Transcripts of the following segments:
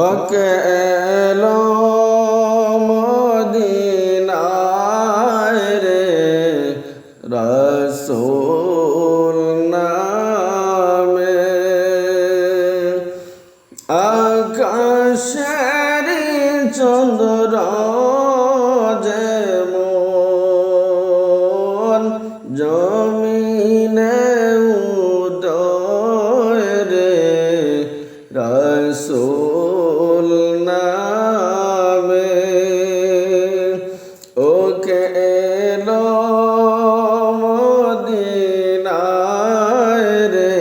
ওকে এলো মদিনায় রে রসুল নামে আকাশের চন্দ্র ওকে এলো মদিনায় রে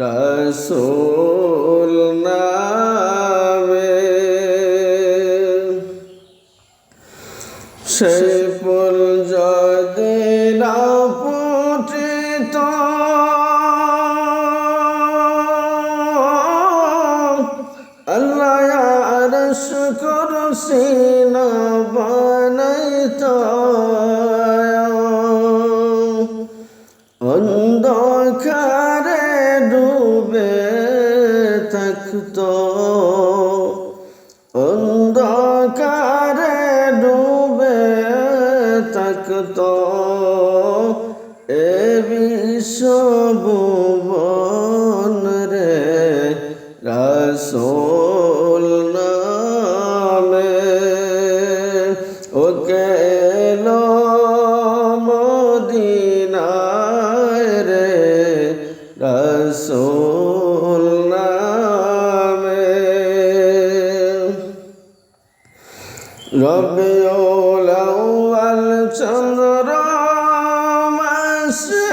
রসুল নামে। সেই ফুল যদি না ফুটিত করসি না বানাইত অন্ধকারে ডুবে থাকতো। অন্ধকারে ডুবে থাকতো। এ বিশ্বভুবন রে রসোল রবিউল আউয়াল চন্দ্র মাসে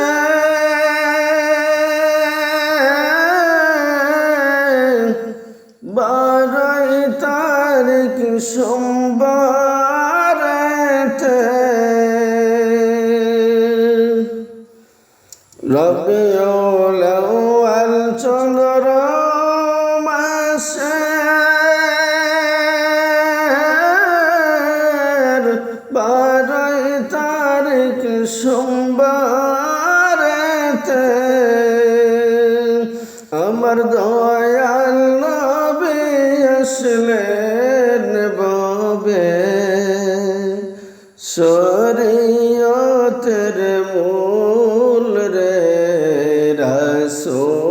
বারোই তারিখ সোমবার রবিউল আউয়াল সোমবার আমার দয়াল নবী আসলেন ববে। শরীয়তের মূল রে রসুল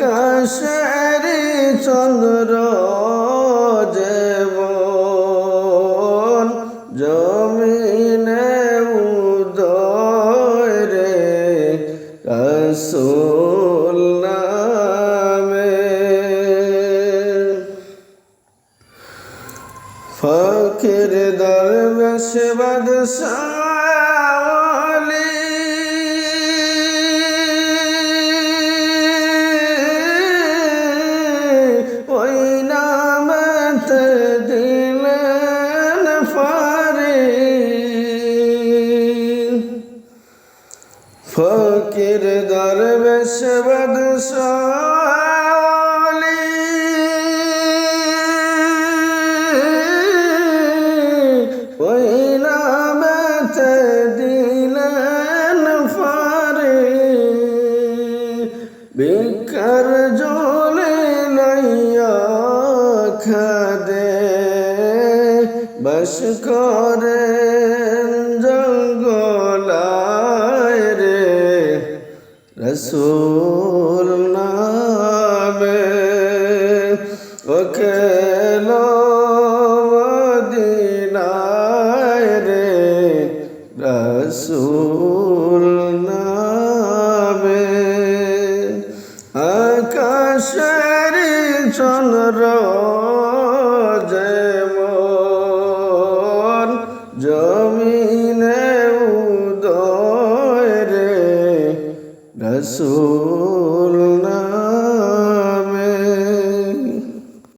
আকাশের চন্দ্র যেমন জমিনে উদয় রে রসুল নামে। ফকির দরবেশ বাদশালি খাদে বস করে জঙ্গলায় রে। রসুল নামে ওকে দিনায় রে। রসুল নামে আকাশের পেছন